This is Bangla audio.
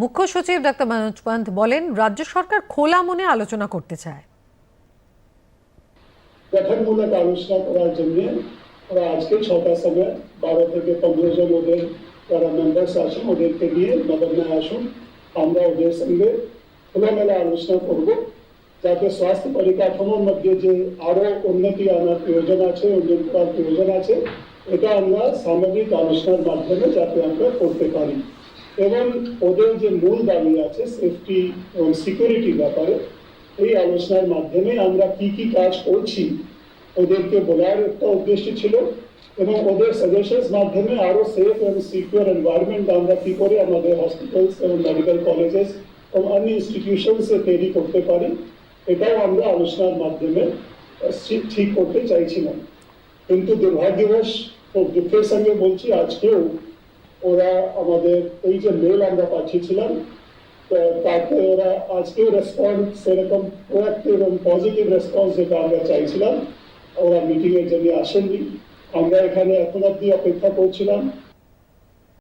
মুখ্য সচিব ডাক্তার মনোজ পান্ত বলেন, রাজ্য সরকার খোলা মনে আলোচনা করতে চায়। গঠনমূলক আলোচনা করার জন্য ওরা আজকে সময় বারো থেকে পনেরো জন ওদের যারা মেম্বার্স আছেন, ওদেরকে নিয়ে নবান্নায় আসুন। আমরা ওদের সঙ্গে খোলামেলা আলোচনা করব। যাতে স্বাস্থ্য পরিকাঠামোর মধ্যে যে আরও উন্নতি আনার প্রয়োজন আছে উন্নয়ন করার প্রয়োজন আছে, এটা আমরা সামগ্রিক আলোচনার মাধ্যমে যাতে আমরা করতে পারি। এবং ওদের যে মূল দাবি আছে সেফটি এবং সিকিউরিটি ব্যাপারে, এই আলোচনার মাধ্যমে আমরা কি কি কাজ করছি, ওদেরকে বলার একটা উদ্দেশ্য ছিল এবং ওদের সাজেশনস মাধ্যমে আরও সেফ এবং সিকিউর এনভায়রনমেন্ট আমরা কি করে আমাদের হসপিটালস এবং মেডিকেল কলেজেস এবং অন্য ইনস্টিটিউশনস তৈরি করতে পারি, এটাও আমরা আলোচনার মাধ্যমে ঠিক- করতে চাইছিলাম। কিন্তু দুর্ভাগ্যবশ খুব দুঃখের সঙ্গে বলছি, আজকেও ওরা আমাদের এই যে মেল আমরা পাঠিয়েছিলাম তাতে ওরা আজকে রেসপন্স সেরকম প্রোয়াক্টিভ এবং পজিটিভ রেসপন্স যেটা আমরা চাইছিলাম, ওরা মিটিংয়ের জন্য আসেননি। আমরা এখানে এখন অব্দি অপেক্ষা করছিলাম।